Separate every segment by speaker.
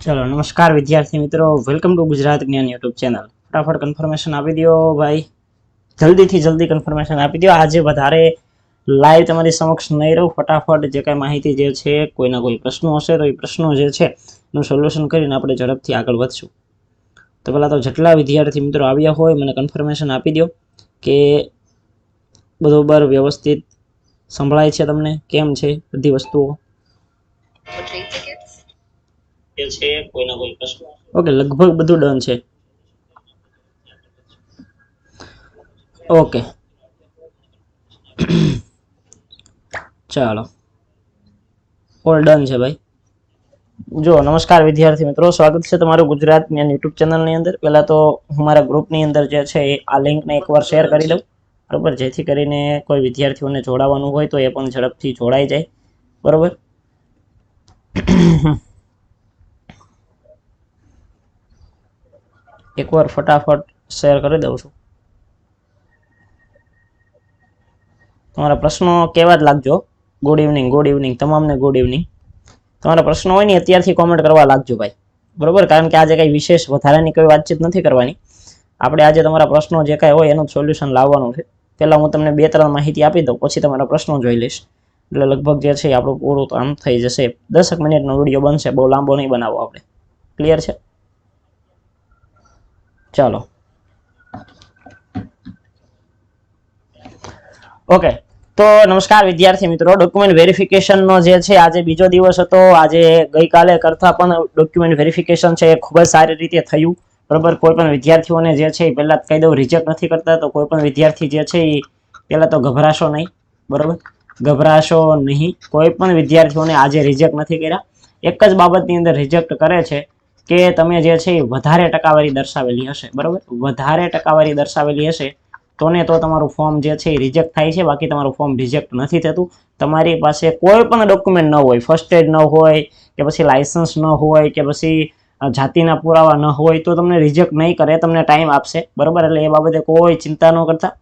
Speaker 1: ચલો, નમસ્કાર વિદ્યાર્થી મિત્રો. વેલકમ ટુ ગુજરાત જ્ઞાન યુટ્યુબ ચેનલ ફટાફટ કન્ફર્મેશન આપી દો ભાઈ. જલ્દીથી જલ્દી કન્ફર્મેશન આપી દો આજે વધારે લાઈવ તમારી સમક્ષ નહીં રહું. ફટાફટ જે કાંઈ માહિતી જે છે, કોઈના કોઈ પ્રશ્નો હશે તો એ પ્રશ્નો જે છે, એનું સોલ્યુશન કરીને આપણે ઝડપથી આગળ વધશું. તો પહેલાં તો જેટલા વિદ્યાર્થી મિત્રો આવ્યા હોય, મને કન્ફર્મેશન આપી દો કે બરોબર વ્યવસ્થિત સંભળાય છે તમને? કેમ છે બધી વસ્તુઓ? જે છે, કોઈના કોઈ પ્રશ્ન ઓકે, લગભગ બધું ડન છે. ઓકે. ચાલો. ઓલ ડન છે ભાઈ. જો, નમસ્કાર વિદ્યાર્થી મિત્રો, સ્વાગત છે તમારું ગુજરાત જ્ઞાન યુટ્યુબ ચેનલની અંદર. પહેલાં તો હું મારા ગ્રુપની અંદર જે છે, એ આ લિંકને એકવાર શેર કરી દઉં. બરાબર, જેથી કરીને કોઈ વિદ્યાર્થીઓને જોડાવાનું હોય તો એ પણ ઝડપથી જોડાઈ જાય. બરાબર? એકવાર ફટાફટ શેર કરી દઉં છું. તમારા પ્રશ્નો કેવા જ લાગજો. ગુડ ઇવનિંગ ગુડ ઇવનિંગ તમામને ગુડ ઇવનિંગ તમારા પ્રશ્નો હોય ને અત્યારથી કોમેન્ટ કરવા લાગજો ભાઈ. બરોબર? કારણ કે આજે કંઈ વિશેષ વધારાની કોઈ વાતચીત નથી કરવાની. આપણે આજે તમારા પ્રશ્નો જે કાંઈ હોય એનું સોલ્યુશન લાવવાનું છે. પહેલાં હું તમને બે ત્રણ માહિતી આપી દઉં, પછી તમારા પ્રશ્નો જોઈ લઈશ. એટલે લગભગ જે છે આપણું પૂરું આમ થઈ જશે. દસક મિનિટનો વીડિયો બનશે, બહુ લાંબો નહીં બનાવો આપણે. ક્લિયર છે? ચાલો. ઓકે તો નમસ્કાર વિદ્યાર્થી મિત્રો. ડોક્યુમેન્ટ વેરિફિકેશનનો જે છે, આજે બીજો દિવસ હતો. આજે ગઈકાલે કરતાં પણ ડોક્યુમેન્ટ વેરિફિકેશન છે એ ખૂબ જ સારી રીતે થયું. બરાબર, કોઈ પણ વિદ્યાર્થીઓને જે છે એ પહેલાં કહી દઉં રિજેક્ટ નથી કરતા, તો કોઈ પણ વિદ્યાર્થી જે છે એ પહેલાં તો ગભરાશો નહીં. બરાબર? ગભરાશો નહીં. કોઈ પણ વિદ્યાર્થીઓને આજે રિજેક્ટ નથી કર્યા. એક જ બાબતની અંદર રિજેક્ટ કરે છે. કે તમે જે છે વધારે ટકાવારી દર્શાવેલી હશે, બરાબર? વધારે ટકાવારી દર્શાવેલી હશે તો ને તો તમારું ફોર્મ જે છે એ રિજેક્ટ થાય છે, બાકી તમારું ફોર્મ રિજેક્ટ નથી થતું. તમારી પાસે કોઈ પણ ડોક્યુમેન્ટ ન હોય ફર્સ્ટ એડ ન હોય, કે પછી લાયસન્સ ન હોય, કે પછી જાતિના પુરાવા ન હોય, તો તમને રિજેક્ટ નહીં કરે, તમને ટાઈમ આપશે, બરાબર? એટલે એ બાબતે કોઈ ચિંતા ન કરતા.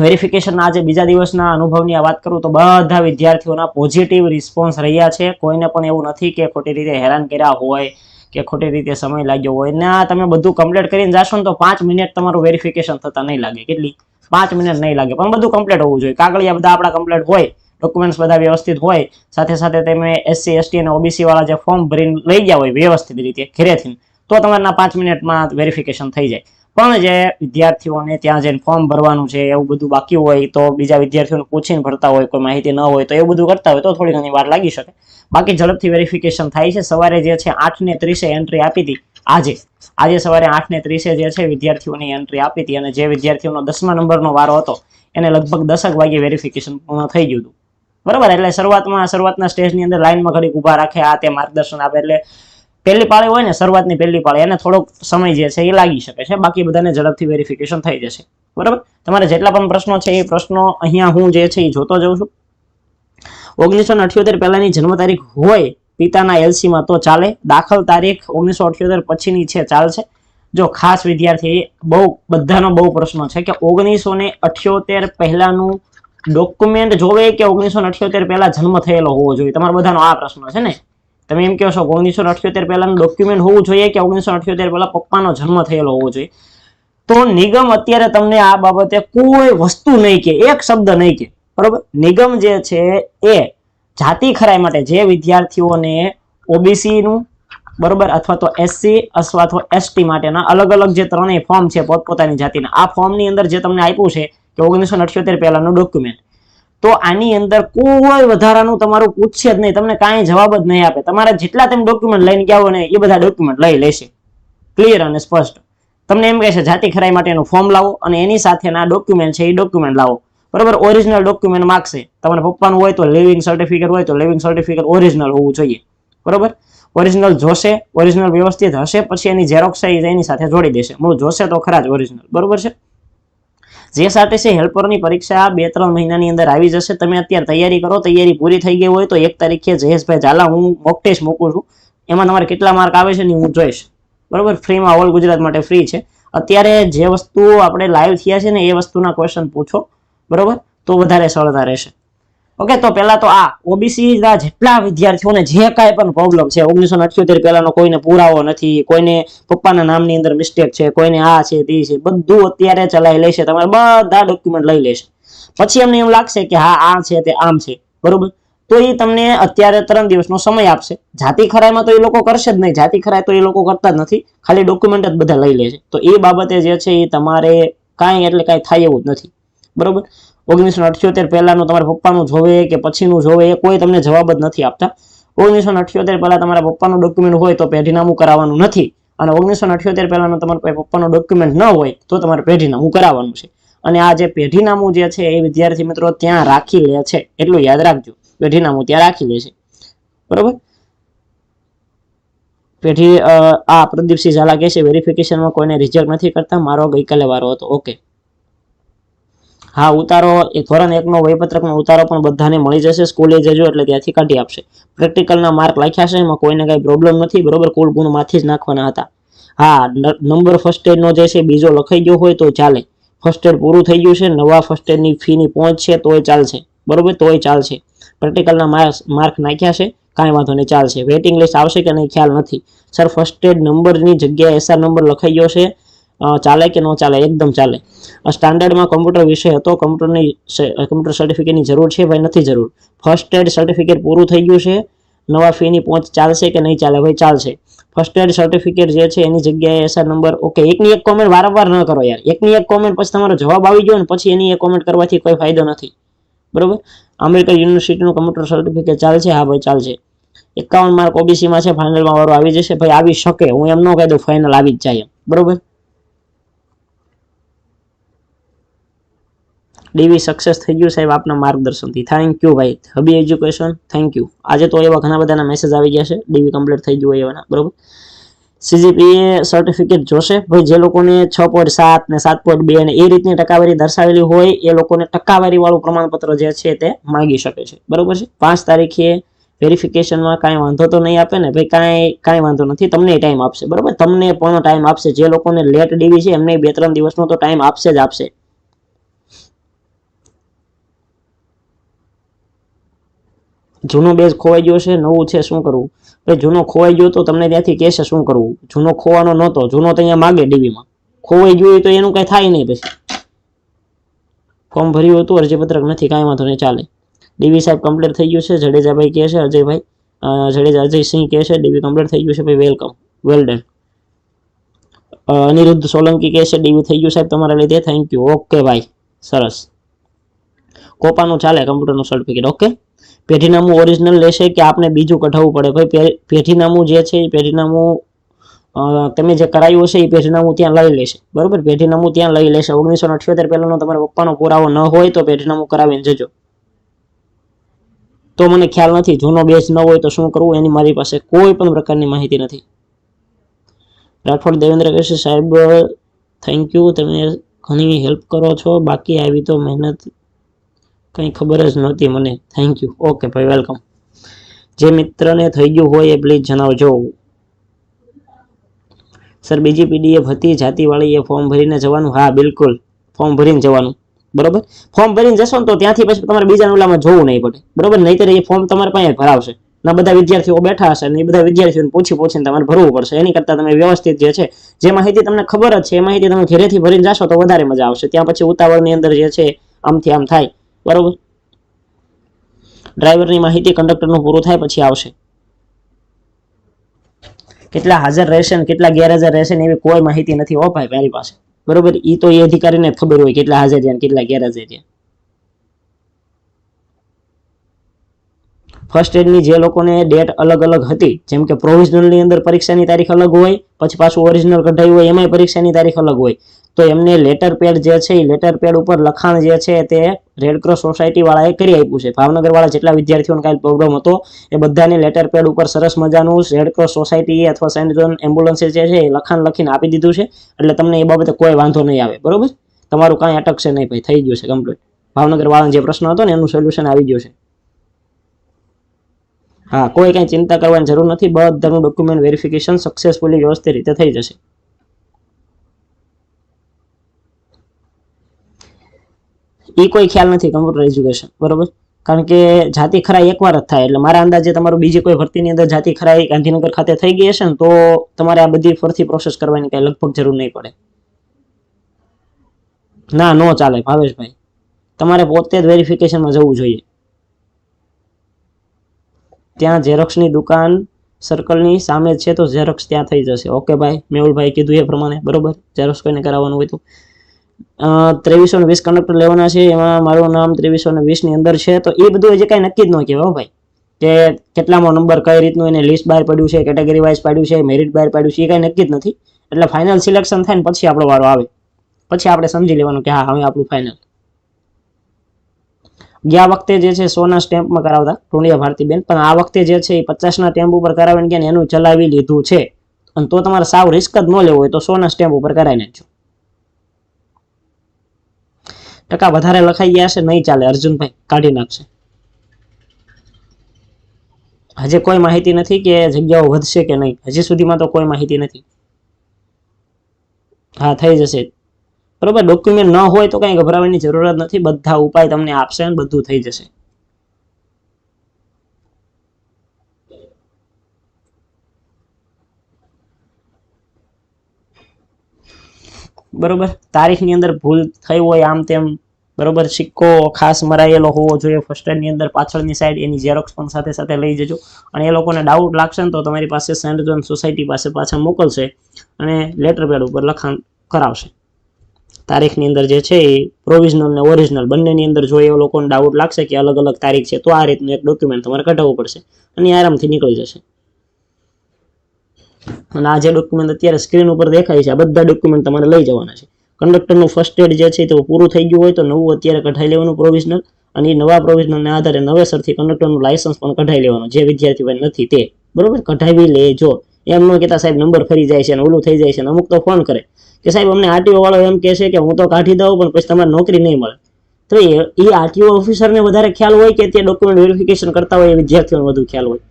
Speaker 1: વેરિફિકેશનના આજે બીજા દિવસના અનુભવની આ વાત કરું તો બધા વિદ્યાર્થીઓના પોઝિટિવ રિસ્પોન્સ રહ્યા છે. કોઈને પણ એવું નથી કે ખોટી રીતે હેરાન કર્યા હોય કે ખોટી રીતે સમય લાગ્યો હોય. ને, તમે બધું કમ્પ્લીટ કરીને જશો ને તો પાંચ મિનિટ તમારું વેરિફિકેશન થતા નહીં લાગે. કેટલી? પાંચ મિનિટ નહીં લાગે. પણ બધું કમ્પ્લીટ હોવું જોઈએ. કાગળિયા બધા આપણા કમ્પ્લીટ હોય. ડોક્યુમેન્ટ્સ બધા વ્યવસ્થિત હોય. સાથે સાથે તમે એસસી એસટી અને ઓબીસી વાળા જે ફોર્મ ભરીને લઈ ગયા હોય વ્યવસ્થિત રીતે ઘરેથી. તો તમારા પાંચ મિનિટમાં વેરિફિકેશન થઈ જાય. પણ જે વિદ્યાર્થીઓને ત્યાં જઈને ફોર્મ ભરવાનું છે, એવું બધું બાકી હોય તો બીજા વિદ્યાર્થીઓને પૂછીને ભરતા હોય, કોઈ માહિતી ન હોય તો એવું બધું કરતા હોય તો થોડી ઘણી વાર લાગી શકે. બાકી ઝડપથી વેરિફિકેશન થાય છે. સવારે જે છે આઠ ને ત્રીસે એન્ટ્રી આપી હતી, આજે. આજે સવારે આઠ ને ત્રીસે જે છે વિદ્યાર્થીઓની એન્ટ્રી આપી હતી અને જે વિદ્યાર્થીઓનો દસમા નંબરનો વારો હતો, એને લગભગ દસક વાગે વેરિફિકેશન પૂર્ણ થઈ ગયું હતું. બરાબર? એટલે શરૂઆતમાં, શરૂઆતના સ્ટેજની અંદર લાઇનમાં ઘડીક ઊભા રાખે, આ તે માર્ગદર્શન આપે, એટલે પહેલી પાળી હોય ને, શરૂઆતની પહેલી પાળી, એને થોડોક સમય જે છે એ લાગી શકે છે. બાકી બધાને ઝડપથી વેરિફિકેશન થઈ જશે. બરાબર? તમારે જેટલા પણ પ્રશ્નો છે, એ પ્રશ્નો અહીંયા હું જે છે એ જોતો જાઉં છું. ઓગણીસો અઠ્યોતેર પહેલાની જન્મ તારીખ હોય, પિતાના એલસીમાં તો ચાલે. દાખલ તારીખ ઓગણીસો અઠ્યોતેર પછીની છે, ચાલશે. જો ખાસ વિદ્યાર્થી બહુ, બધાનો બહુ પ્રશ્ન છે કે ઓગણીસો ને અઠ્યોતેર પહેલાનું ડોક્યુમેન્ટ જોવે કે ઓગણીસો અઠ્યોતેર પહેલા જન્મ થયેલો હોવો જોઈએ? તમારા બધાનો આ પ્રશ્ન છે ને? તમે એમ કહો છો ઓગણીસો અઠ્યોતેર પહેલાનું ડોક્યુમેન્ટ હોવું જોઈએ કે ઓગણીસો અઠ્યોતેર પહેલા પપ્પાનો જન્મ થયેલો હોવો જોઈએ? તો નિગમ અત્યારે તમને આ બાબતે કોઈ વસ્તુ નહીં કે એક શબ્દ નહીં કે બરોબર? નિગમ જે છે એ જાતિ ખરાઈ માટે જે વિદ્યાર્થીઓને ઓબીસી નું, બરોબર? અથવા તો એસસી અથવા તો એસટી માટેના અલગ અલગ જે ત્રણેય ફોર્મ છે પોતપોતાની જાતિના, આ ફોર્મની અંદર જે તમને આપ્યું છે કે ઓગણીસો અઠ્યોતેર પહેલાનું ડોક્યુમેન્ટ તો આની અંદર કોઈ વધારાનું તમારું પૂછશે જ નહીં. તમને કાંઈ જવાબ જ નહીં આપે. તમારા જેટલા તમે ડોક્યુમેન્ટ લઈને ગયા ને, એ બધા ડોક્યુમેન્ટ લઈ લેશે. ક્લિયર અને સ્પષ્ટ. તમને એમ કહેશે જાતિ ખરાઈ માટેનું ફોર્મ લાવો અને એની સાથેના ડોક્યુમેન્ટ છે, એ ડોક્યુમેન્ટ લાવો. બરોબર? ઓરિજિનલ ડોક્યુમેન્ટ માગશે. તમારા પપ્પાનું હોય તો લિવિંગ સર્ટિફિકેટ હોય તો લિવિંગ સર્ટિફિકેટ ઓરિજિનલ હોવું જોઈએ. બરોબર? ઓરિજિનલ જોશે ઓરિજિનલ વ્યવસ્થિત હશે, પછી એની ઝેરોક્સ એની સાથે જોડી દેશે. મૂળ જોશે તો ખરા જ ઓરિજિનલ બરોબર છે? જીએસઆરટીસી હેલ્પરની પરીક્ષા બે ત્રણ મહિનાની અંદર આવી જશે. તમે અત્યારે તૈયારી કરો, તૈયારી પૂરી થઈ ગઈ હોય તો એક તારીખે જયેશભાઈ ઝાલા હું મોક ટેસ્ટ મૂકું છું. એમાં તમારે કેટલા માર્ક આવે છે ને હું જોઈશ. બરોબર? ફ્રીમાં ઓલ ગુજરાત માટે ફ્રી છે. અત્યારે જે વસ્તુ આપણે લાઈવ થયા છે ને એ વસ્તુના ક્વેશ્ચન પૂછો. બરોબર? તો વધારે સરળતા રહેશે. ઓકે તો પહેલા તો આ ઓબીસી ના જેટલા વિદ્યાર્થીઓને જે કાંઈ પણ પ્રોબ્લેમ છે, ઓગણીસો અઠ્યોતેર પહેલાનો કોઈને પુરાવો નથી, કોઈને પપ્પાના નામની અંદર મિસ્ટેક છે, કોઈને આ છે, તે છે, બધું અત્યારે ચલાવી લેશે તમારે બધા ડોક્યુમેન્ટ લઈ લેશે. પછી એમને એમ લાગશે કે હા, આ છે તે આમ છે, બરોબર? તો એ તમને અત્યારે ત્રણ દિવસનો સમય આપશે. જાતિ ખરાઈમાં તો એ લોકો કરશે જ નહીં, જાતિ ખરાઈ તો એ લોકો કરતા જ નથી, ખાલી ડોક્યુમેન્ટ જ બધા લઈ લે છે. તો એ બાબતે જે છે એ તમારે કાંઈ એટલે કાંઈ થાય એવું જ નથી, બરોબર? ઓગણીસો અઠ્યોતેર પહેલાનું તમારા પપ્પાનું જોવે કે પછીનું જોવે એ કોઈ તમને જવાબ જ નથી આપતા. ઓગણીસો અઠ્યોતેર પહેલા તમારા પપ્પાનું ડોક્યુમેન્ટ હોય તો પેઢીનામું કરાવવાનું નથી. અને ઓગણીસો અઠ્યોતેર પહેલાનું તમારા પપ્પાનું ડોક્યુમેન્ટ ન હોય તો તમારે પેઢીનામું કરાવવાનું છે. અને આ જે પેઢીનામું જે છે એ વિદ્યાર્થી મિત્રો ત્યાં રાખી લે છે. એટલું યાદ રાખજો. પેઢીનામું ત્યાં રાખી લે છે. બરોબર? પેઢી આ પ્રદીપસિંહ ઝાલા કહે છે વેરિફિકેશનમાં કોઈને રિજેક્ટ નથી કરતા, મારો ગઈકાલે વારો હતો. ઓકે હા, ઉતારો ધોરણ એકનો વયપત્રકનો ઉતારો પણ બધાને મળી જશે, સ્કૂલે જજો એટલે ત્યાંથી કાઢી આપશે. પ્રેક્ટિકલના માર્ક લખ્યા છે, એમાં કોઈને કાંઈ પ્રોબ્લેમ નથી, બરોબર? કુલ ગુણમાંથી જ નાખવાના હતા. હા નંબર ફર્સ્ટ એડનો જે છે, બીજો લખાઈ ગયો હોય તો ચાલે. ફર્સ્ટ એડ પૂરું થઈ ગયું છે, નવા ફર્સ્ટ એડની ફીની પહોંચ છે, તોય ચાલશે. બરોબર? તોય ચાલશે. પ્રેક્ટિકલના માર્ક માર્ક નાખ્યા છે, કાંઈ વાંધો નહીં, ચાલશે. વેઇટિંગ લિસ્ટ આવશે કે નહીં, ખ્યાલ નથી. સર ફર્સ્ટ એડ નંબરની જગ્યાએ એસઆર નંબર લખાઈ ગયો છે ચાલે કે ન ચાલે, એકદમ ચાલે. સ્ટાન્ડર્ડમાં કમ્પ્યુટર વિષય હતો કમ્પ્યુટરની કમ્પ્યુટર સર્ટિફિકેટની જરૂર છે ભાઈ, નથી જરૂર. ફર્સ્ટ એડ સર્ટિફિકેટ પૂરું થઈ ગયું છે, નવા ફીની પહોંચ ચાલશે કે નહીં ચાલે ભાઈ, ચાલશે. ફર્સ્ટ એડ સર્ટિફિકેટ જે છે, એની જગ્યાએ એસઆર નંબર ઓકે એકની એક કોમેન્ટ વારંવાર ન કરો યાર. એકની એક કોમેન્ટ પછી તમારો જવાબ આવી ગયો ને, પછી એની એક કોમેન્ટ કરવાથી કોઈ ફાયદો નથી. બરોબર? આંબેડકર યુનિવર્સિટીનું કમ્પ્યુટર સર્ટિફિકેટ ચાલશે, હા ભાઈ, ચાલશે. એકાવન માર્ક ઓબીસીમાં છે ફાઇનલમાં વારો આવી જશે. ભાઈ, આવી શકે, હું એમ ન કહી દઉં ફાઇનલ આવી જ જાય બરોબર? ડીવી સક્સેસ થઈ ગયું સાહેબ આપના માર્ગદર્શનથી. થેન્ક યુ ભાઈ. હબી એજ્યુકેશન થેન્ક યુ આજે તો એવા ઘણા બધાના મેસેજ આવી ગયા છે. ડીવી કમ્પ્લીટ થઈ ગયું હોય એવાના, બરોબર? સીજીપીએ સર્ટિફિકેટ જોશે. ભાઈ, જે લોકોને છ પોઈન્ટ સાત ને સાત પોઈન્ટ બે ને એ રીતની ટકાવારી દર્શાવેલી હોય, એ લોકોને ટકાવારી વાળું પ્રમાણપત્ર જે છે તે માંગી શકે છે. બરોબર છે? પાંચ તારીખે વેરિફિકેશનમાં કાંઈ વાંધો તો નહીં આપે ને, ભાઈ, કાંઈ કાંઈ વાંધો નથી. તમને ટાઈમ આપશે, બરોબર? તમને પણ ટાઈમ આપશે. જે લોકોને લેટ ડીવી છે, એમને બે ત્રણ દિવસનો તો ટાઈમ આપશે જ આપશે. જૂનો બેઝ ખોવાઈ ગયો છે, નવું છે, શું કરવું? ભાઈ, જૂનો ખોવાઈ ગયો તો તમને ત્યાંથી કહેશે શું કરવું? જૂનો ખોવાનો નહોતો, જૂનો તો અહીંયા માગે ડીવીમાં ખોવાઈ ગયું તો એનું કાંઈ થાય નહીં પછી. ફોર્મ ભર્યું હતું, અરજીપત્રક નથી, કાંઈ વાંધો નહીં, ચાલે. ડીવી સાહેબ કમ્પ્લીટ થઈ ગયું છે, જડેજાભાઈ કહે છે, અજયભાઈ જડેજા, અજયસિંહ કહે છે ડીવી કમ્પ્લીટ થઈ ગયું છે, ભાઈ welcome well done Aniruddh Solanki કહે છે ડીવી થઈ ગયું સાહેબ, તમારા લીધે થેન્ક યુ ઓકે ભાઈ સરસ. કોપાનું ચાલે કમ્પ્યુટરનું સર્ટિફિકેટ ઓકે પેઢીનામું ઓરિજિનલ લેશે કે આપને બીજું કઢાવવું પડે? ભાઈ પે- પેઢીનામું જે છે એ પેઢીનામું અ, તમે જે કરાયું હશે એ પેઢીનામું ત્યાં લઈ લેશે. બરોબર? પેઢીનામું ત્યાં લઈ લેશે. ઓગણીસો અઠ્યોતેર પહેલાનો તમારા પપ્પાનો પુરાવો ન હોય તો પેઢીનામું કરાવીને જજો. તો મને ખ્યાલ નથી. જૂનો બેઝ ન હોય તો શું કરવું? એની મારી પાસે કોઈ પણ પ્રકારની માહિતી નથી. રાઠોડ દેવેન્દ્ર કહેશે સાહેબ થેન્ક યુ તમે ઘણી હેલ્પ કરો છો. બાકી આવી તો મહેનત કંઈ ખબર જ નહોતી મને. થેન્ક યુ ઓકે ભાઈ વેલકમ જે મિત્રને થઈ ગયું હોય એ પ્લીઝ જણાવજો. સર બીજી પીડીએફ હતી, જાતિવાળી એ ફોર્મ ભરીને જવાનું? હા, બિલકુલ. ફોર્મ ભરીને જવાનું. બરોબર? ફોર્મ ભરીને જશો ને તો ત્યાંથી પછી તમારે બીજા ઓલામાં જોવું નહીં પડે. બરોબર? નહીતર એ ફોર્મ તમારે પાસે ભરાવશે. ના, બધા વિદ્યાર્થીઓ બેઠા હશે ને એ બધા વિદ્યાર્થીઓને પૂછી પૂછીને તમારે ભરવું પડશે. એની કરતાં તમે વ્યવસ્થિત જે છે, જે માહિતી તમને ખબર જ છે, એ માહિતી તમે ઘરેથી ભરીને જાશો તો વધારે મજા આવશે. ત્યાં પછી ઉતાવળની અંદર જે છે, આમથી આમ થાય. બરોબર? ડ્રાઈવરની માહિતી કંડક્ટરનું પૂરું થાય પછી આવશે. કેટલા હાજર રહેશે ને કેટલા ગેરહાજર રહેશે એવી કોઈ માહિતી નથી હો ભાઈ મારી પાસે. બરોબર? ઈ તો એ અધિકારીને ખબર હોય કેટલા હાજર છે કેટલા ગેરહાજર છે ફર્સ્ટ એડની જે લોકોને ડેટ અલગ અલગ હતી, જેમ કે પ્રોવિઝનલની અંદર પરીક્ષાની તારીખ અલગ હોય, પછી પાછું ઓરિજિનલ કઢાયું હોય, એમાંય પરીક્ષાની તારીખ અલગ હોય. તો એમને લેટર પેડ જે છે એ લેટર પેડ ઉપર લખાણ જે છે તે રેડ ક્રોસ સોસાયટી વાળાએ કરી આપ્યું છે. ભાવનગર વાળા જેટલા વિદ્યાર્થીઓને કાંઈ પ્રોબ્લેમ હતો, એ બધાને લેટર પેડ ઉપર સરસ મજાનું રેડ ક્રોસ સોસાયટી અથવા સેન્ટ જોન એમ્બ્યુલન્સ જે છે એ લખાણ લખીને આપી દીધું છે. એટલે તમને એ બાબતે કોઈ વાંધો નહીં આવે. બરોબર? તમારું કાંઈ અટકશે નહીં ભાઈ, થઈ ગયું છે કમ્પ્લીટ ભાવનગર વાળાનો જે પ્રશ્ન હતો ને એનું સોલ્યુશન આવી ગયું છે. હા, કોઈ કાંઈ ચિંતા કરવાની જરૂર નથી. બધાનું ડોક્યુમેન્ટ વેરિફિકેશન સક્સેસફુલી વ્યવસ્થિત રીતે થઈ જશે. એ કોઈ ખ્યાલ નથી કમ્પ્યુટર એજ્યુકેશન બરોબર? કારણ કે જાતિ ખરાઈ એકવાર જ થાય, એટલે મારા અંદાજે તમારું બીજી કોઈ ભરતીની અંદર જાતિ ખરાઈ ગાંધીનગર ખાતે થઈ ગઈ હશે ને, તો તમારે આ બધી ફરતી પ્રોસેસ કરવાની કઈ લગભગ જરૂર નહીં પડે. ના, નો ચાલે, ભાવેશભાઈ. તમારે પોતે જ વેરિફિકેશનમાં જવું જોઈએ. ત્યાં ઝેરોક્સની દુકાન સર્કલની સામે છે, તો ઝેરોક્સ ત્યાં થઈ જશે. ઓકે ભાઈ મેહુલભાઈ કીધું એ પ્રમાણે, બરોબર? ઝેરોક્સ કોઈને કરાવવાનું હોય તો. ત્રેવીસો ને વીસ કંડક્ટર લેવાના છે. એમાં મારું નામ ત્રેવીસો ને વીસની અંદર છે. તો એ બધું હજી કાંઈ નક્કી જ ન કહેવાય ભાઈ. કે કેટલામાં નંબર કઈ રીતનું એને લિસ્ટ બહાર પાડ્યું છે કેટેગરી વાઇઝ પાડ્યું છે મેરિટ બહાર પાડ્યું છે, એ કાંઈ નક્કી જ નથી. એટલે ફાઇનલ સિલેક્શન થાય ને પછી આપણો વારો આવે. પછી આપણે સમજી લેવાનું કે હા, હવે આપણું ફાઇનલ ગયા વખતે જે છે સોના સ્ટેમ્પમાં કરાવતા ટુંડિયા ભારતીબેન. પણ આ વખતે જે છે એ પચાસના સ્ટેમ્પ ઉપર કરાવીને ગયા ને એનું ચલાવી લીધું છે. અને તો તમારે સાવ રિસ્ક જ ન લેવો હોય તો સોના સ્ટેમ્પ ઉપર કરાવી નાખજો. ટકા વધારે લખાઈ ગયા છે, નહીં ચાલે. અર્જુનભાઈ કાઢી નાખશે. હજી કોઈ માહિતી નથી કે જગ્યાઓ વધશે કે નહીં. હજી સુધીમાં તો કોઈ માહિતી નથી. હા, થઈ જશે. બરોબર ડોક્યુમેન્ટ ન હોય તો કંઈ ગભરાવાની જરૂરત નથી. બધા ઉપાય તમને આપશે અને બધું થઈ જશે. બરોબર? તારીખની અંદર ભૂલ થઈ હોય આમ તેમ, બરોબર? સિક્કો ખાસ મરાયેલો હોવો જોઈએ ફર્સ્ટ એડની અંદર, પાછળની સાઈડ એની ઝેરોક્સ પણ સાથે સાથે લઈ જજો. અને એ લોકોને ડાઉટ લાગશે ને તો તમારી પાસે સેન્ટ જોન સોસાયટી પાસે પાછા મોકલશે અને લેટર પેડ ઉપર લખાણ કરાવશે. તારીખની અંદર જે છે એ પ્રોવિઝનલ ને ઓરિજિનલ બંનેની અંદર જો એ લોકોને ડાઉટ લાગશે કે અલગ અલગ તારીખ છે, તો આ રીતનું એક ડોક્યુમેન્ટ તમારે કઢાવવું પડશે અને આરામથી નીકળી જશે. અને આ જે ડોક્યુમેન્ટ અત્યારે સ્ક્રીન ઉપર દેખાય છે, આ બધા ડોક્યુમેન્ટ તમારે લઈ જવાના છે. કંડક્ટરનું ફર્સ્ટ એડ જે છે તે પૂરું થઈ ગયું હોય તો નવું અત્યારે કઢાઈ લેવાનું પ્રોવિઝનલ અને એ નવા પ્રોવિઝનલને આધારે નવેસરથી કંડક્ટરનું લાયસન્સ પણ કઢાઈ લેવાનું, જે વિદ્યાર્થી ભાઈ નથી તે. બરોબર? કઢાવી લેજો. એમ ન કહેતા સાહેબ નંબર ફરી જાય છે અને ઓલું થઈ જાય છે અને અમુક તો ફોન કરે. કે સાહેબ અમને આરટીઓ વાળો એમ કહે છે કે હું તો કાઢી દઉં પણ પછી તમારે નોકરી નહીં મળે. તો એ આરટીઓ ઓફિસરને વધારે ખ્યાલ હોય કે તે ડોક્યુમેન્ટ વેરિફિકેશન કરતા હોય એ વિદ્યાર્થીઓને વધુ ખ્યાલ હોય.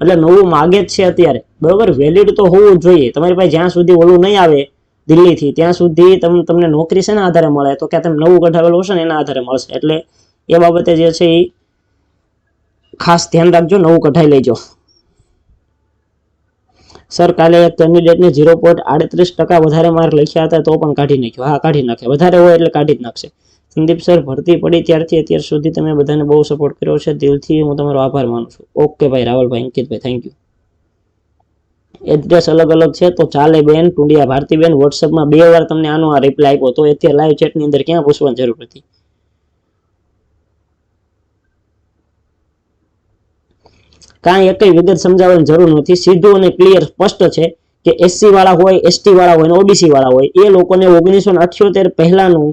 Speaker 1: એટલે નવું માગે જ છે અત્યારે. બરોબર? વેલિડ તો હોવું જોઈએ. તમારી પાસે જ્યાં સુધી ઓલું નહીં આવે દિલ્હીથી, ત્યાં સુધી તમ, તમને નોકરી શેના આધારે મળે? તો કે તમે નવું કઢાવેલું હશે ને એના આધારે મળશે. એટલે એ બાબતે જે છે એ ખાસ ધ્યાન રાખજો, નવું કઢાઈ લેજો. સર, કાલે એક કેન્ડિડેટને ઝીરો પોઈન્ટ આડત્રીસ ટકા વધારે માર્ક લખ્યા હતા તો પણ કાઢી નાખ્યો. હા, કાઢી નાખે વધારે હોય એટલે કાઢી જ નાખશે. સંદીપ સર, ભરતી પડી ત્યારથી અત્યાર સુધી તમે બધાને બહુ સપોર્ટ કર્યો છે. દિલથી હું તમારો આભાર માનું છું. ઓકે ભાઈ, રાવલભાઈ, અંકિતભાઈ થેન્ક યુ એડ્રેસ અલગ અલગ છે, તો ચાલે બેન, ટુંડિયા ભારતીબેન વોટ્સઅપમાં બે વાર તમને આનો આ રિપ્લાય આપ્યો તો અત્યારે લાઈવ ચેટની અંદર ક્યાં પૂછવાની જરૂર હતી? કાંઈ એક વિગત સમજાવવાની જરૂર નથી. સીધું અને ક્લિયર સ્પષ્ટ છે કે એસસી વાળા હોય એસટી વાળા હોય ઓબીસી વાળા હોય, એ લોકોને ઓગણીસો અઠ્યોતેર પહેલાનું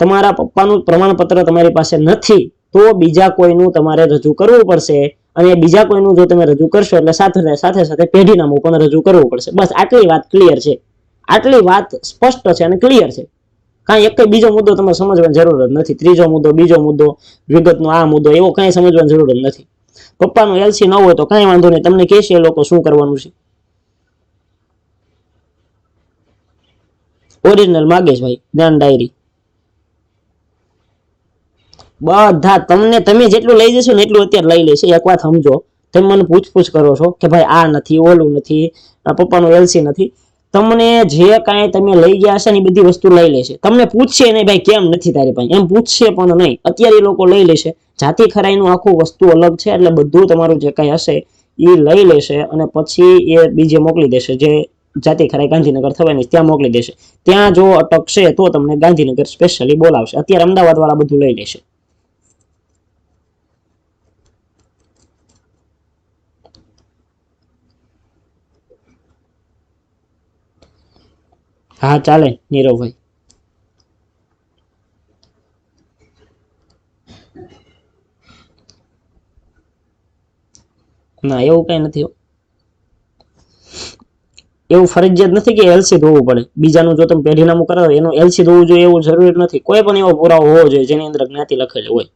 Speaker 1: તમારા પપ્પાનું પ્રમાણપત્ર તમારી પાસે નથી, તો બીજા કોઈનું તમારે રજૂ કરવું પડશે. અને બીજા કોઈનું જો તમે રજૂ કરશો એટલે સાથે સાથે સાથે પેઢીનામું પણ રજૂ કરવું પડશે. બસ, આટલી વાત ક્લિયર છે. આટલી વાત સ્પષ્ટ છે અને ક્લિયર છે. કાંઈ એક બીજો મુદ્દો તમારે સમજવાની જરૂર જ નથી. ત્રીજો મુદ્દો, બીજો મુદ્દો, વિગતનો આ મુદ્દો, એવો કાંઈ સમજવાની જરૂર જ નથી. પપ્પાનું એલસી ન હોય તો કાંઈ વાંધો નહીં. તમને કહેશે એ લોકો શું કરવાનું છે? ઓરિજિનલ માગે છે જ્ઞાન ડાયરી બધા તમને, તમે જેટલું લઈ જશો ને એટલું અત્યારે લઈ લેશે. એક વાત સમજો, તમે મને પૂછપૂછ કરો છો કે ભાઈ આ નથી, ઓલું નથી પપ્પાનું એલસી નથી. તમને જે કાંઈ તમે લઈ ગયા હશે ને બધી વસ્તુ લઈ લેશે. તમને પૂછશે નહીં ભાઈ કેમ નથી તારી પાસે. એમ પૂછશે પણ નહીં. અત્યારે લોકો લઈ લેશે. જાતિ ખરાઈનું આખું વસ્તુ અલગ છે, એટલે બધું તમારું જે કાંઈ હશે એ લઈ લેશે અને પછી એ બીજે મોકલી દેશે. જે જાતિ ખરાઈ ગાંધીનગર થવાની ત્યાં મોકલી દેશે. ત્યાં જો અટકશે તો તમને ગાંધીનગર સ્પેશિયલી બોલાવશે. અત્યારે અમદાવાદ વાળા બધું લઈ લેશે. હા, ચાલે, નીરવભાઈ. ના, એવું કઈ નથી એવું ફરજિયાત નથી કે એલસી ધોવું પડે. બીજાનું જો તમે પેઢીનામું કરાવો, એનું એલસી ધોવું જોઈએ એવું જરૂરી નથી. કોઈ પણ એવો પુરાવો હોવો જોઈએ જેની અંદર જ્ઞાતિ લખેલી હોય.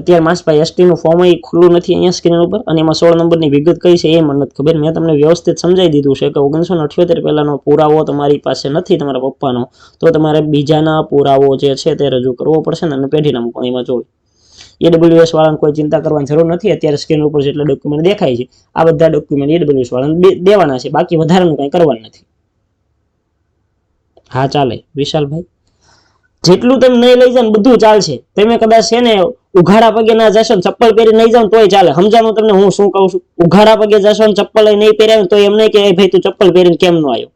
Speaker 1: અત્યારે માસભાઈ એસટી નું ફોર્મ એ ખુલ્લું નથી અહીંયા સ્ક્રીન ઉપર અને એમાં સોળ નંબરની વિગત કઈ છે એ મને નથી ખબર. મેં તમને વ્યવસ્થિત સમજાવી દીધું છે કે ઓગણીસો ને અઠ્યોતેર પહેલાંનો પુરાવો તમારી પાસે નથી તમારા પપ્પાનો. તો તમારે બીજાના પુરાવો જે છે તે રજૂ કરવો પડશે ને અને પેઢીનામું પણ એમાં જોઈ એડબ્લ્યુએસ વાળાને કોઈ ચિંતા કરવાની જરૂર નથી. અત્યારે સ્ક્રીન ઉપર જેટલા ડોક્યુમેન્ટ દેખાય છે, આ બધા ડોક્યુમેન્ટ એડબ્લ્યુએસ વાળાને દેવાના છે. બાકી વધારાનું કંઈ કરવાનું નથી. હા, ચાલે. વિશાલભાઈ? જેટલું તમે નહીં લઈ જાવ ને બધું ચાલશે. તમે કદાચ છે ને ઉઘાડા પગે ના જશો ને ચપ્પલ પહેરી નહીં જાવ તોય ચાલે. સમજાણું તમને હું શું કહું છું? ઉઘાડા પગે જશો ને ચપ્પલ નહીં પહેર્યા તો એમ નહીં કે, "એ ભાઈ તું ચપ્પલ પહેરીને કેમ નો આવ્યો?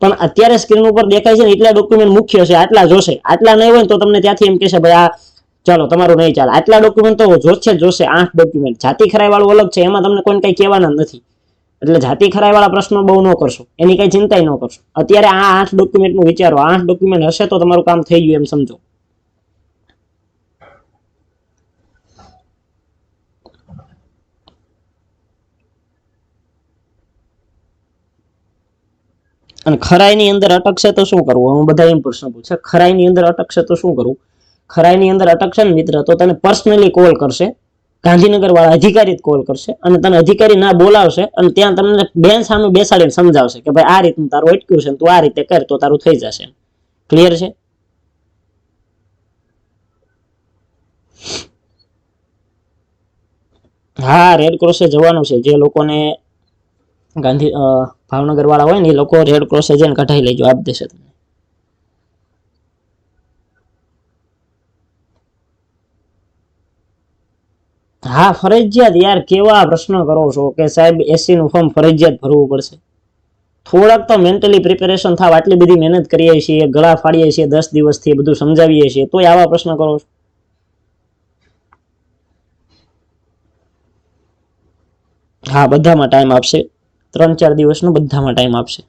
Speaker 1: પણ અત્યારે સ્ક્રીન ઉપર દેખાય છે ને એટલા ડોક્યુમેન્ટ મુખ્ય છે, આટલા જોશે. આટલા નહીં હોય તો તમને ત્યાંથી એમ કહેશે, ભાઈ, આ ચાલો, તમારું નહીં ચાલે. આટલા ડોક્યુમેન્ટ તો જોશે જોશે, આઠ ડોક્યુમેન્ટ જાતિ ખરાઈ વાળું અલગ છે, એમાં તમને કોઈને કઈ કહેવાના નથી. એટલે જાતિ ખરાઈ વાળા પ્રશ્નો બહુ ન કરશો. એની કઈ ચિંતા ન કરશો. અત્યારે આ આઠ ડોક્યુમેન્ટનું વિચારો. આઠ ડોક્યુમેન્ટ હશે તો તમારું કામ થઈ ગયું એમ સમજો. અને ખરાઈની અંદર અટકશે તો શું કરવું? હું બધા એમ પ્રશ્ન પૂછે. ખરાઈની અંદર અટકશે તો શું કરવું? ખરાઈની અંદર અટકશે ને મિત્ર, તો તને પર્સનલી કોલ કરશે. ગાંધીનગર વાળા અધિકારી કોલ કરશે અને તને અધિકારી ના બોલાવશે અને ત્યાં તમને બેન સામે બેસાડીને સમજાવશે કે ભાઈ આ રીતનું તારું અટક્યું છે તું આ રીતે કર, તો તારું થઈ જશે. ક્લિયર છે? હા રેડ ક્રોસે જવાનું છે. જે લોકોને ગાંધી ભાવનગર વાળા હોય ને એ લોકો રેડ ક્રોસે જઈને કઢાઈ લેજો, આપ દેશે તમને. હા, ફરજિયાત યાર, કેવા પ્રશ્ન કરો છો કે સાહેબ એસી નું ફોર્મ ફરજિયાત ભરવું પડશે? થોડાક તો મેન્ટલી પ્રિપેરેશન થાવ, આટલી બધી મહેનત કરીએ છીએ, ગળા ફાડીએ છીએ, દસ દિવસથી બધું સમજાવીએ છીએ, તોય આવા પ્રશ્ન કરો છો? હા, બધામાં ટાઈમ આપશે. ત્રણ, ચાર દિવસનો બધામાં ટાઈમ આપશે.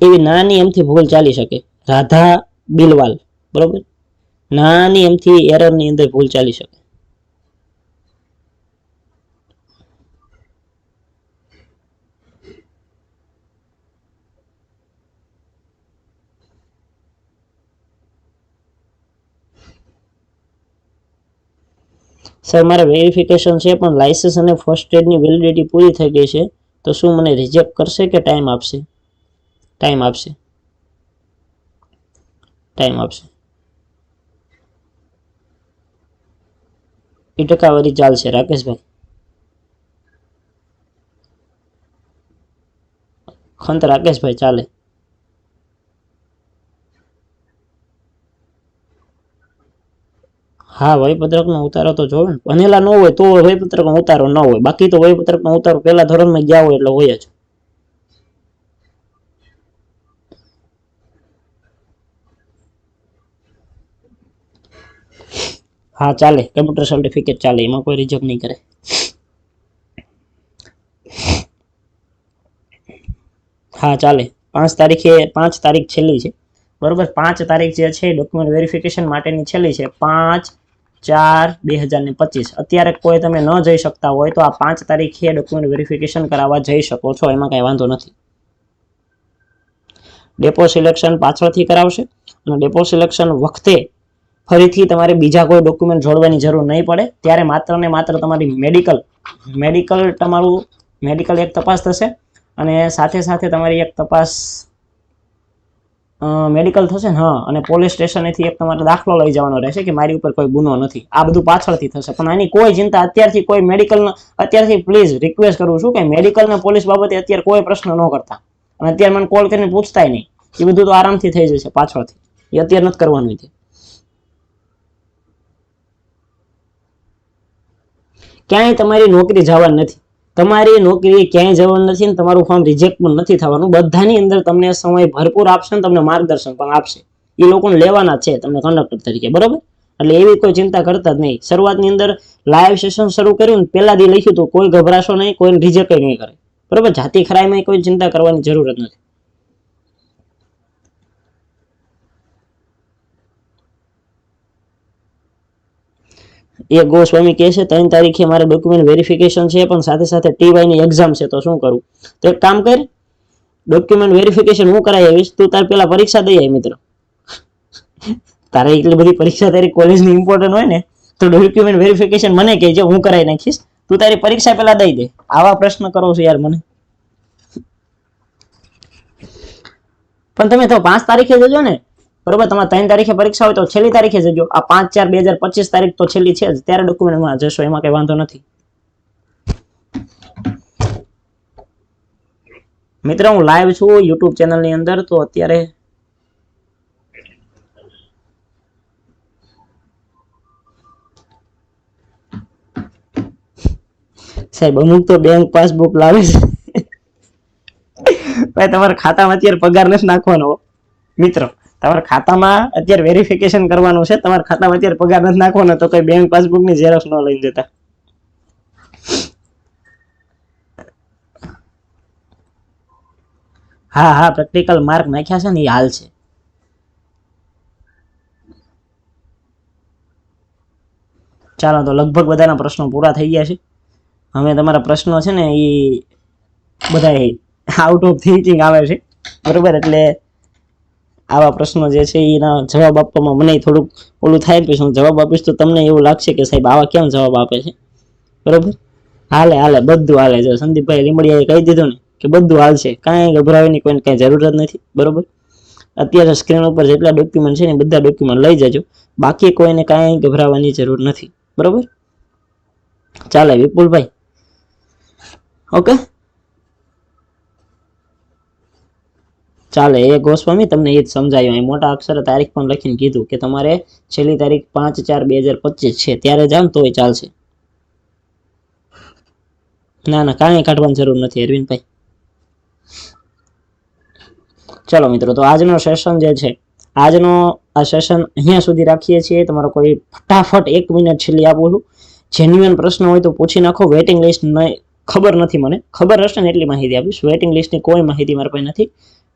Speaker 1: એવી નાની એમથી ભૂલ ચાલી શકે. રાધા બિલવાલ, બરોબર? નાની એમથી એરરની અંદર ભૂલ ચાલી શકે. સર મારે વેરિફિકેશન છે, પણ લાયસન્સ અને ફર્સ્ટ એડની વેલિડિટી પૂરી થઈ ગઈ છે, તો શું મને રિજેક્ટ કરશે કે ટાઈમ આપશે? ટાઈમ આપશે. ટાઈમ આપશે. એ ટકાવારી ચાલશે, રાકેશભાઈ. ખંત રાકેશભાઈ ચાલે. હા, વયપત્રકનો ઉતારો તો જોવે ને. બનેલા ન હોય તો વયપત્રકનો ઉતારો ન હોય. બાકી તો વયપત્રકનો ઉતારો પહેલા ધોરણમાં ગયા હોય એટલે હોય જ. હા, ચાલે. કમ્પ્યુટર સર્ટિફિકેટ ચાલે. એમાં કોઈ રિજેક્ટ નહીં કરે. હા, ચાલે. પાંચ તારીખે, પાંચ તારીખ છેલ્લી છે. બરોબર? પાંચ તારીખ જે છે ડોક્યુમેન્ટ વેરિફિકેશન માટેની છેલ્લી છે. પાંચ ચાર બે હજાર ને પચીસ. અત્યારે કોઈ તમે ન જઈ શકતા હોય તો આ પાંચ તારીખે ડોક્યુમેન્ટ વેરિફિકેશન કરાવવા જઈ શકો છો. એમાં કાંઈ વાંધો નથી. ડેપો સિલેક્શન પાછળથી કરાવશે અને ડેપો સિલેક્શન વખતે ફરીથી તમારે બીજા કોઈ ડોક્યુમેન્ટ જોડવાની જરૂર નહીં પડે. ત્યારે માત્ર ને માત્ર તમારી મેડિકલ મેડિકલ તમારું મેડિકલ એક તપાસ થશે અને સાથે સાથે તમારી એક તપાસ મેડિકલ થશે ને? હા, અને પોલીસ સ્ટેશનેથી એક તમારે દાખલો લઈ જવાનો રહેશે કે મારી ઉપર કોઈ ગુનો નથી. આ બધું પાછળથી થશે. પણ આની કોઈ ચિંતા અત્યારથી કોઈ મેડિકલ અત્યારથી પ્લીઝ રિક્વેસ્ટ કરું છું કે મેડિકલ ને પોલીસ બાબતે અત્યારે કોઈ પ્રશ્ન ન કરતા. અને અત્યારે મને કોલ કરીને પૂછતાય નહીં. એ બધું તો આરામથી થઈ જશે પાછળથી. એ અત્યારે નથી કરવાનું છે ક્યાંય તમારી નોકરી જવાની નથી. તમારી નોકરી ક્યાંય જવાનું નથી ને તમારું ફોર્મ રિજેક્ટ પણ નથી થવાનું. બધાની અંદર તમને સમય ભરપૂર આપશે ને તમને માર્ગદર્શન પણ આપશે. એ લોકોને લેવાના છે તમને કંડક્ટર તરીકે, બરોબર? એટલે એવી કોઈ ચિંતા કરતા જ નહીં. શરૂઆતની અંદર લાઈવ સેશન શરૂ કર્યું ને પહેલા લખ્યું હતું, કોઈ ગભરાશો નહીં, કોઈને રિજેક્ટ નહીં કરે. બરોબર? જાતિ ખરાઈમાં કોઈ ચિંતા કરવાની જરૂર જ નથી. એ ગોસ્વામી કહે છે, ત્રણ તારીખે મારે ડોક્યુમેન્ટ વેરિફિકેશન છે, પણ સાથે સાથે ટીવાયની એક્ઝામ છે, તો શું કરું? તો એક કામ કર ડોક્યુમેન્ટ વેરિફિકેશન હું કરાવી આવીશ, તું તાર પેલા પરીક્ષા દઈ આવી મિત્ર. તારે એટલી બધી પરીક્ષા તારી કોલેજની ઇમ્પોર્ટન્ટ હોય ને, તો ડોક્યુમેન્ટ વેરિફિકેશન મને કહેજે, હું કરાવી નાખીશ. તું તારી પરીક્ષા પેલા દઈ દે. આવા પ્રશ્ન કરો છો યાર મને. પણ તમે તો પાંચ તારીખે જજો ને. બરોબર? તમારે ત્રણ તારીખે પરીક્ષા હોય તો છેલ્લી તારીખે જજો. આ પાંચ ચાર બે તારીખ તો છેલ્લી છે જ. ત્યારે ડોક્યુમેન્ટમાં જશો, એમાં કઈ વાંધો નથી. મિત્રો, હું લાઈવ છું યુટ્યુબ ચેનલની અંદર, તો અત્યારે સાહેબ, અમુક તો બેંક પાસબુક લાવે છે. તમારા ખાતામાં અત્યારે પગાર નથી નાખવાનો. મિત્રો તમારા ખાતામાં અત્યારે વેરિફિકેશન કરવાનું છે. તમારા ખાતામાં અત્યારે પગાર નથી નાખવાનો તો કઈ બેંક પાસબુકની ઝેરોક્ષ ન લઈને જતા. હા હા પ્રેક્ટિકલ માર્ક નાખ્યા છે ને એ હાલ છે. ચાલો તો લગભગ બધાના પ્રશ્નો પૂરા થઈ ગયા છે. હવે તમારા પ્રશ્નો છે ને એ બધા આઉટ ઓફ થિંકિંગ આવે છે. બરોબર? એટલે આવા પ્રશ્નો જે છે એના જવાબ આપવામાં મને થોડુંક ઓલું થાય પછી હું જવાબ આપીશ તો તમને એવું લાગશે કે સાહેબ આવા કેમ જવાબ આપે છે? બરોબર? હાલે હાલે, બધું હાલે. જો સંદીપભાઈ લીમડિયાએ કહી દીધું ને કે બધું હાલશે. કાંઈ ગભરાવાની કોઈને કાંઈ જરૂર જ નથી. બરોબર? અત્યારે સ્ક્રીન ઉપર જેટલા ડોક્યુમેન્ટ છે ને બધા ડોક્યુમેન્ટ લઈ જજો. બાકી કોઈને કાંઈ ગભરાવાની જરૂર નથી. બરોબર? ચાલે વિપુલભાઈ. ઓકે? ચાલે, એ ગોસ્વામી તમને એ જ સમજાયું. અહીં મોટા અક્ષરે તારીખ પણ લખીને કીધું કે તમારે છેલ્લી તારીખ પાંચ ચાર બે હજાર પચીસ છે, ત્યારે જાઓ તોય ચાલશે. ના ના, કાંઈ કાઢવાની જરૂર નથી, અરવિંદભાઈ. ચલો મિત્રો, તો આજનો સેશન જે છે, આજનો આ સેશન અહીંયા સુધી રાખીએ છીએ. તમારો કોઈ ફટાફટ એક મિનિટ છેલ્લી આપું છું. જેન્યુઅન પ્રશ્ન હોય તો પૂછી નાખો. વેટિંગ લિસ્ટ ખબર નથી મને. ખબર હશે ને એટલી માહિતી આપીશ. વેટિંગ લિસ્ટની કોઈ માહિતી મારા પાસે નથી.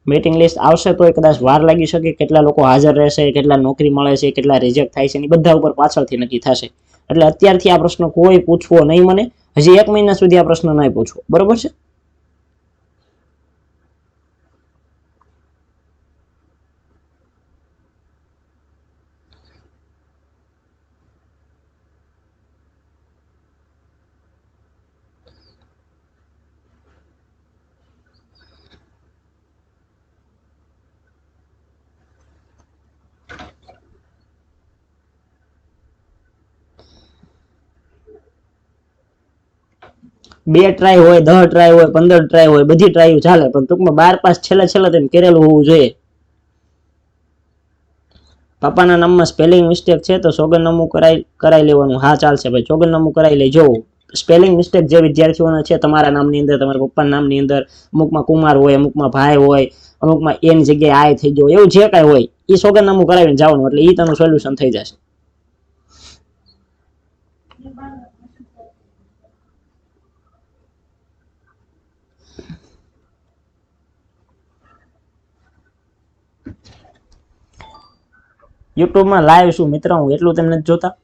Speaker 1: વેટિંગ લિસ્ટ આવશે તો કદાચ વાર લાગી શકે. કેટલા લોકો હાજર રહેશે, કેટલા નોકરી મળે છે, કેટલા રિજેક્ટ થાય છે એ બધા ઉપર પાછળથી નક્કી થશે. એટલે અત્યારથી આ પ્રશ્ન કોઈ પૂછવો નહીં મને. હજી એક મહિના સુધી આ પ્રશ્ન નહીં પૂછવો. બરોબર છે? બે ટ્રાય હોય, દહ ટ્રાય હોય, પંદર ટ્રાય હોય, બધી ટ્રાય ચાલે. પણ ટૂંકમાં બાર પાસ છેલ્લે છેલ્લે તેમ કરેલું હોવું જોઈએ. પપ્પાના નામમાં સ્પેલિંગ મિસ્ટેક છે તો સોગંદનામું કરાઈ કરાઈ લેવાનું. હા, ચાલશે ભાઈ સોગન નમું કરાઈ લેજો. સ્પેલિંગ મિસ્ટેક જે વિદ્યાર્થીઓના છે, તમારા નામની અંદર, તમારા પપ્પાના નામની અંદર, અમુકમાં કુમાર હોય, અમુકમાં ભાઈ હોય, અમુકમાં એની જગ્યાએ આય થઈ ગયો, એવું જે કાંઈ હોય એ સોગંદનામું કરાવીને જવાનું. એટલે એ તેનું સોલ્યુશન થઈ જશે. યુટ્યુબમાં લાઈવ છું. મિત્ર, હું એટલું તેમને જોતા.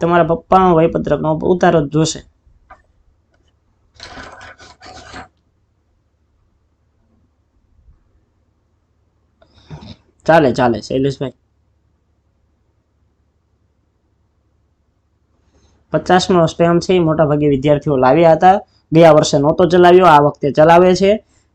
Speaker 1: તમારા પપ્પાનો વયપત્રકનો ઉતારો જોશે. ચાલે ચાલે, શૈલેષભાઈ. પચાસનો સ્ટેમ્પ છે એ મોટાભાગે વિદ્યાર્થીઓ લાવ્યા હતા. ગયા વર્ષે નહોતો ચલાવ્યો, આ વખતે ચલાવે છે.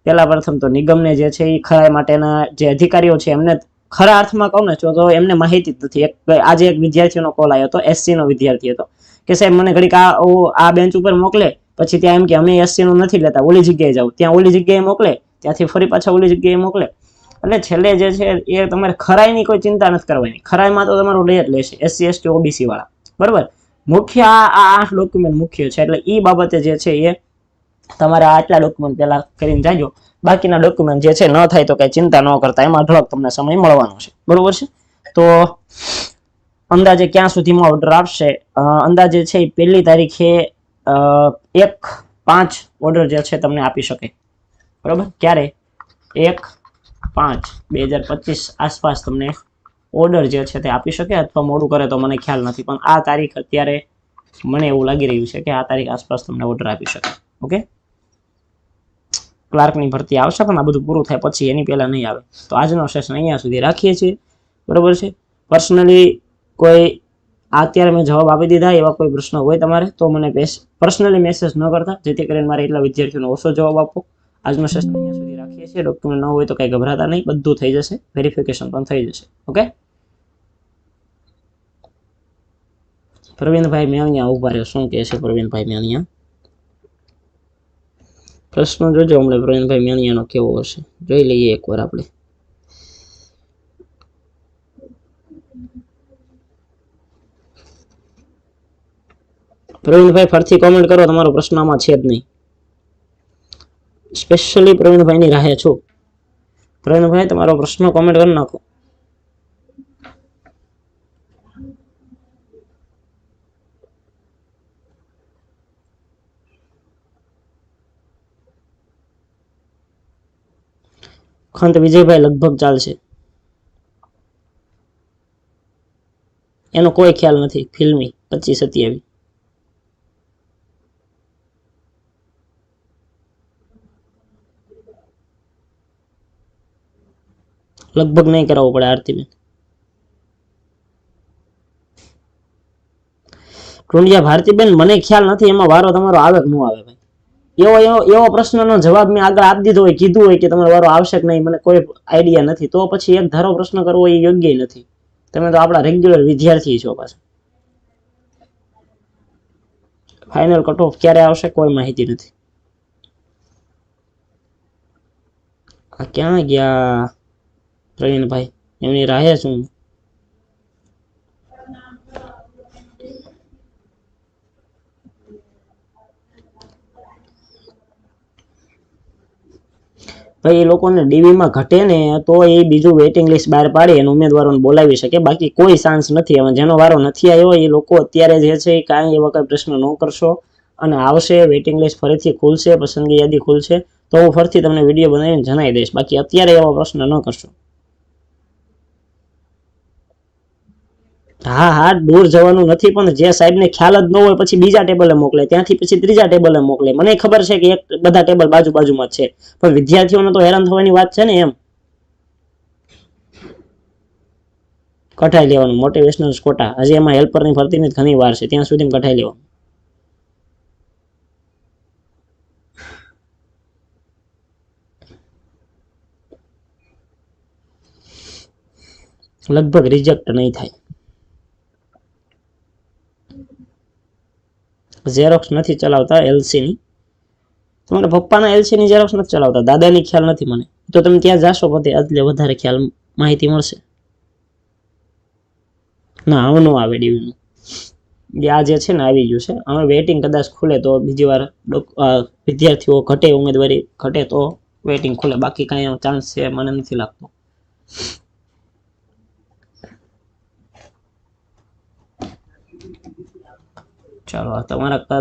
Speaker 1: પહેલાં પ્રથમ તો નિગમને જે છે એ ખરાઈ માટેના જે અધિકારીઓ છે, એમને ખરા અર્થમાં કહું ને, તો એમને માહિતી જ નથી. એક આજે એક વિદ્યાર્થીનો કોલ આવ્યો હતો એસસી નો વિદ્યાર્થી હતો. કે સાહેબ, મને ઘડીક આ આ બેન્ચ ઉપર મોકલે, પછી ત્યાં એમ કે, અમે એસસી નું નથી લેતા, ઓલી જગ્યાએ જાઉં ત્યાં ઓલી જગ્યાએ મોકલે, ત્યાંથી ફરી પાછા ઓલી જગ્યાએ મોકલે. એટલે છેલ્લે જે છે, એ તમારે ખરાઈની કોઈ ચિંતા નથી કરવાની. ખરાઈમાં તો તમારું લઈ જ લેશે, એસસી, એસટી, ઓબીસી વાળા. બરાબર? મુખ્ય આ ડોક્યુમેન્ટ મુખ્ય છે. એટલે એ બાબતે જે છે એ તમારે આટલા ડોક્યુમેન્ટ પહેલા કરીને જાજો બાકીના ડોક્યુમેન્ટ જે છે ન થાય તો કઈ ચિંતા ન કરતા. એમાં અઢળક તમને સમય મળવાનો છે. બરોબર છે? તો અંદાજે ક્યાં સુધીમાં ઓર્ડર આપશે અંદાજે છે એ પહેલી તારીખે એક પાંચ ઓર્ડર જે છે તમને આપી શકે. બરોબર? ક્યારે? એક પાંચ, બે હજાર પચીસ આસપાસ તમને ઓર્ડર જે છે તે આપી શકે અથવા મોડું કરે તો મને ખ્યાલ નથી. પણ આ તારીખ અત્યારે મને એવું લાગી રહ્યું છે કે આ તારીખ આસપાસ તમને ઓર્ડર આપી શકે. ઓકે ક્લાર્કની ભરતી આવશે, પણ આ બધું પૂરું થાય પછી એની પહેલાં નહીં આવે. તો આજનો સેશન અહીંયા સુધી રાખીએ છીએ. બરોબર છે? પર્સનલી કોઈ અત્યારે મેં જવાબ આપી દીધા, એવા કોઈ પ્રશ્ન હોય તમારે, તો મને પર્સનલી મેસેજ ન કરતા, જેથી કરીને મારે એટલા વિદ્યાર્થીઓનો ઓછો જવાબ આપો આજનો સેશન અહીંયા સુધી રાખીએ છીએ. ડોક્યુમેન્ટ ન હોય તો કંઈ ગભરાતા નહીં. બધું થઈ જશે. વેરિફિકેશન પણ થઈ જશે. ઓકે પ્રવીણભાઈ મેણિયા ઊભા રહ્યો. શું કહે છે પ્રવીણભાઈ મેવણિયા? પ્રશ્ન જોજો હમણાં પ્રવીણભાઈ મેણિયાનો કેવો હશે. જોઈ લઈએ એકવાર આપણે. પ્રવીણભાઈ ફરીથી કોમેન્ટ કરો, તમારો પ્રશ્ન આમાં છે જ નહીં. સ્પેશિયલી પ્રવીણભાઈની રાહે છું. પ્રવીણભાઈ, તમારો પ્રશ્ન કોમેન્ટ કરી નાખો. ખંત વિજયભાઈ લગભગ ચાલશે. એનો કોઈ ખ્યાલ નથી, ફિલ્મી પચીસ સત્યાવી લગભગ નહીં કરાવવું પડે આરતીબેન. ટુંડિયા ભારતીબેન, મને ખ્યાલ નથી, એમાં વારો તમારો આવે કે ન આવે ભાઈ? એવો એવો એવો પ્રશ્નનો જવાબ મેં આગળ આપી દીધો હોય, કીધું હોય કે તમારો વારો આવશે કે નહીં, મને કોઈ આઈડિયા નથી. તો પછી એક ધારો પ્રશ્ન કરવો એ યોગ્ય નથી. તમે તો આપણા રેગ્યુલર વિદ્યાર્થી છો પાછા. ફાઇનલ કટ ઓફ ક્યારે આવશે કોઈ માહિતી નથી. આ ક્યાં ગયા? પ્રવીણભાઈ, એમની રાહે શું ભાઈ, એ લોકોને ડીવીમાં ઘટે ને, તો એ બીજું વેઇટિંગ લિસ્ટ બહાર પાડી અને ઉમેદવારોને બોલાવી શકે. બાકી કોઈ ચાન્સ નથી. હવે જેનો વારો નથી આવ્યો, એ લોકો અત્યારે જે છે એ કાંઈ એવા કંઈ પ્રશ્ન ન કરશો. અને આવશે વેઇટિંગ લિસ્ટ ફરીથી ખુલશે, પસંદગી યાદી ખુલશે. તો હું ફરીથી તમને વીડિયો બનાવીને જણાવી દઈશ. બાકી અત્યારે એવા પ્રશ્ન ન કરશો. હા હા, દૂર જવાનું નથી, પણ જે સાહેબને ખ્યાલ જ ન હોય પછી બીજા ટેબલે મોકલે, ત્યાંથી પછી ત્રીજા ટેબલે મોકલે. મને ખબર છે કે એક બધા ટેબલ બાજુ બાજુમાં છે, પણ વિદ્યાર્થીઓને તો હેરાન થવાની વાત છે ને એમ. કઢાઈ લેવાનું મોટિવેશનલ કોટા હજી એમાં હેલ્પરની ભરતીની જ ઘણી વાર છે, ત્યાં સુધી કઢાઈ લેવાનું. લગભગ રિજેક્ટ નહીં થાય. ઝેરોક્સ નથી ચલાવતા એલસીની તમારા પપ્પાના એલસીની ઝેરોક્સ નથી ચલાવતા. દાદાની ખ્યાલ નથી મને. તો તમે ત્યાં જાશો પોતે, એટલે વધારે ખ્યાલ, માહિતી મળશે. ના આવું નો આવે ડીવીનું જે આ જે છે ને, આવી ગયું છે. હવે વેઇટિંગ કદાચ ખુલે તો બીજી વાર વિદ્યાર્થીઓ ઘટે, ઉમેદવારી ઘટે તો વેઇટિંગ ખુલે. બાકી કાંઈ ચાન્સ છે, મને નથી લાગતો. ચાલો આ તમારા